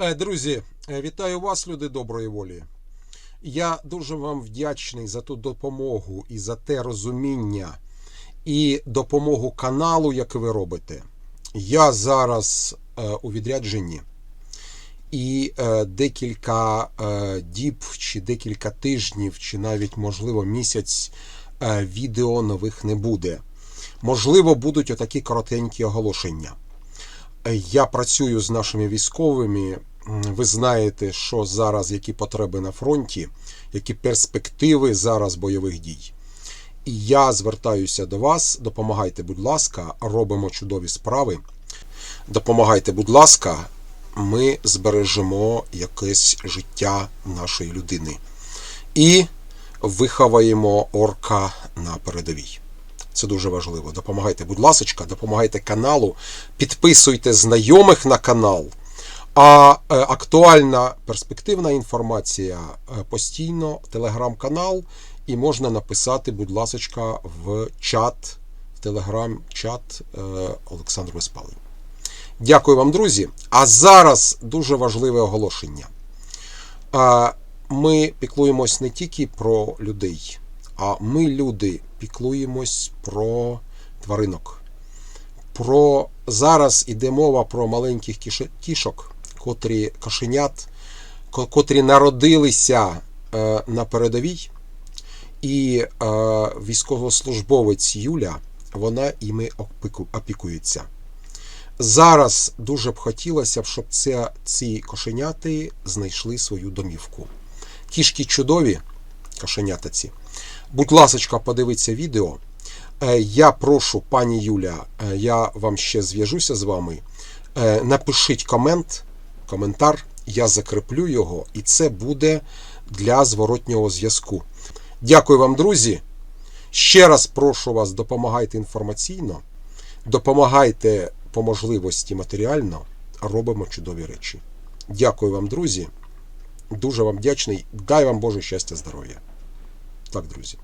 Е, Друзі, е, вітаю вас, люди доброї волі. Я дуже вам вдячний за ту допомогу і за те розуміння і допомогу каналу, яку ви робите. Я зараз е, у відрядженні і декілька діб, чи декілька тижнів, чи навіть, можливо, місяць відео нових не буде. Можливо, будуть отакі коротенькі оголошення. Я працюю з нашими військовими. Ви знаєте, що зараз які потреби на фронті, які перспективи зараз бойових дій. І я звертаюся до вас. Допомагайте, будь ласка, робимо чудові справи. Допомагайте, будь ласка, ми збережемо якесь життя нашої людини і виховаємо орка на передовій. Це дуже важливо. Допомагайте, будь ласка, допомагайте каналу, підписуйте знайомих на канал. А е, актуальна перспективна інформація е, постійно телеграм-канал, і можна написати, будь ласка, в чат, в телеграм-чат е, Олександр Веспалий. Дякую вам, друзі. А зараз дуже важливе оголошення. Ми піклуємось не тільки про людей, а ми, люди, піклуємось про тваринок. Про зараз іде мова про маленьких кішок, котрі кошенят, котрі народилися е, на передовій. І е, військовослужбовець Юля, вона іми опікується. Зараз дуже б хотілося, щоб це, ці кошеняти знайшли свою домівку. Кішки чудові, кошенята. Будь ласочка, подивіться відео. Е, Я прошу, пані Юля, я вам ще зв'яжуся з вами. Напишіть комент, коментар, я закріплю його, і це буде для зворотнього зв'язку. Дякую вам, друзі. Ще раз прошу вас, допомагайте інформаційно, допомагайте по можливості матеріально, робимо чудові речі. Дякую вам, друзі. Дуже вам вдячний. Дай вам Боже щастя, здоров'я. Так, друзі.